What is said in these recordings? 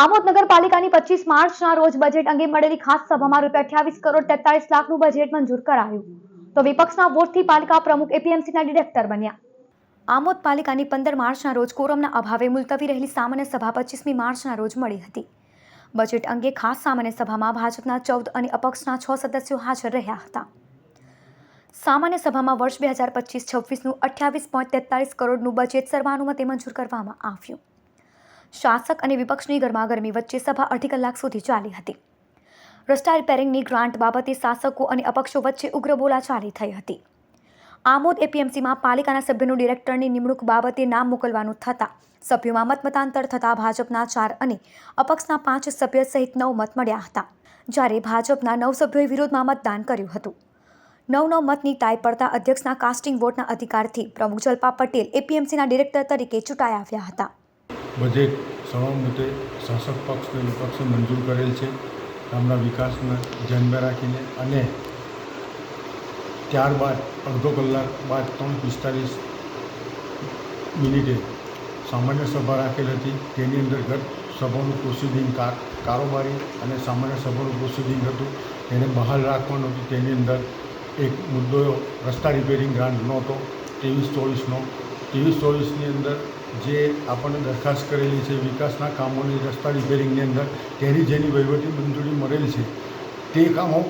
આમોદ નગરપાલિકાની પચીસ માર્ચના રોજ બજેટ અંગે મળેલી ખાસ સભામાં રૂપિયા અઠ્યાવીસ કરોડ તેતાલીસ લાખનું બજેટ મંજૂર કરાયું. તો વિપક્ષના વોટથી પાલિકા પ્રમુખ એપીએમસીના ડિરેક્ટર બન્યા. આમોદ પાલિકાની પંદર માર્ચના રોજ કોરમના અભાવે મુલતવી રહેલી સામાન્ય સભા પચીસમી માર્ચના રોજ મળી હતી. બજેટ અંગે ખાસ સામાન્ય સભામાં ભાજપના ચૌદ અને અપક્ષના છ સદસ્યો હાજર રહ્યા હતા. સામાન્ય સભામાં વર્ષ બે હજાર પચીસ છવ્વીસનું અઠ્યાવીસ પોઈન્ટ તેતાલીસ કરોડનું બજેટ સર્વાનુમતે મંજૂર કરવામાં આવ્યું. શાસક અને વિપક્ષની ગરમાગરમી વચ્ચે સભા અઢી કલાક સુધી ચાલી હતી. રસ્તા રિપેરિંગની ગ્રાન્ટ બાબતે શાસકો અને અપક્ષો વચ્ચે ઉગ્ર બોલાચાલી થઈ હતી. આમોદ એપીએમસીમાં પાલિકાના સભ્યનું ડિરેક્ટરની નિમણૂક બાબતે નામ મોકલવાનું થતાં સભ્યોમાં મતમતાંતર થતાં ભાજપના ચાર અને અપક્ષના પાંચ સભ્ય સહિત નવ મત મળ્યા હતા. જ્યારે ભાજપના નવ સભ્યોએ વિરોધમાં મતદાન કર્યું હતું. નવ નવ મતની ટાઈ પડતા અધ્યક્ષના કાસ્ટિંગ વોટના અધિકારથી પ્રમુખ જલ્પા પટેલ એપીએમસીના ડિરેક્ટર તરીકે ચૂંટાઈ આવ્યા હતા. બજેટ સર્વમતે શાસક પક્ષ અને વિપક્ષે મંજૂર કરેલ છે. ગામના વિકાસને ધ્યાનમાં રાખીને અને ત્યારબાદ અડધો કલાક બાદ ત્રણ પિસ્તાલીસ મિનિટે સામાન્ય સભા રાખેલ હતી. તેની અંતર્ગત સભાનું પ્રોસિડિંગ કાર કારોબારી અને સામાન્ય સભાનું પ્રોસિડિંગ હતું. તેને બહાલ રાખવાનું હતું. તેની અંદર એક મુદ્દો રસ્તા રિપેરિંગ ગ્રાન્ટ નહોતો. ત્રેવીસ ચોવીસનો ત્રેવીસ સ્ટોરીસની અંદર જે આપણને દરખાસ્ત કરેલી છે, વિકાસના કામોની, રસ્તા રિપેરિંગની અંદર તેની જેની વહીવટી મંજૂરી મળેલી છે, તે કામો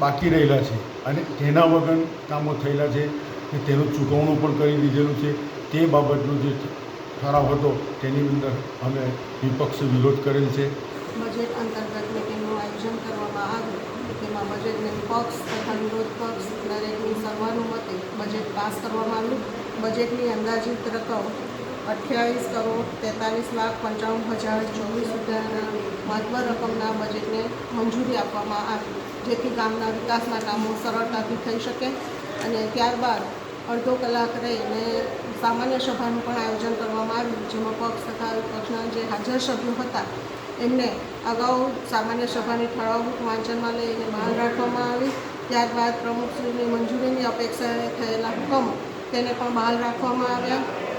બાકી રહેલા છે અને તેના વગર કામો થયેલા છે કે તેનું ચૂકવણું પણ કરી દીધેલું છે. તે બાબતનો જે ઠરાવ હતો, તેની અંદર અમે વિપક્ષ વિરોધ કરેલ છે. બજેટ અંતર્ગત મિટિંગનું આયોજન કરવામાં આવ્યું. તેમાં બજેટને પક્ષ તથા વિરોધ પક્ષ દરેકની સર્વાનુમતે બજેટ પાસ કરવામાં આવ્યું. બજેટની અંદાજિત રકમ અઠ્યાવીસ કરોડ તેતાલીસ લાખ પંચાવન હજાર ચોવીસ રૂપિયાના મહત્વ રકમના બજેટને મંજૂરી આપવામાં આવી, જેથી ગામના વિકાસના કામો સરળતાથી થઈ શકે અને ત્યારબાદ અડધો કલાક રહીને સામાન્ય સભાનું પણ આયોજન કરવામાં આવ્યું, જેમાં પક્ષ તથા પક્ષના જે હાજર સભ્યો હતા, એમને અગાઉ સામાન્ય સભાની ઠરાવ વાંચનમાં લઈને બહાર રાખવામાં આવી. ત્યારબાદ પ્રમુખશ્રીની મંજૂરીની અપેક્ષાએ થયેલા હુકમ તેને પણ બહાર રાખવામાં આવ્યા.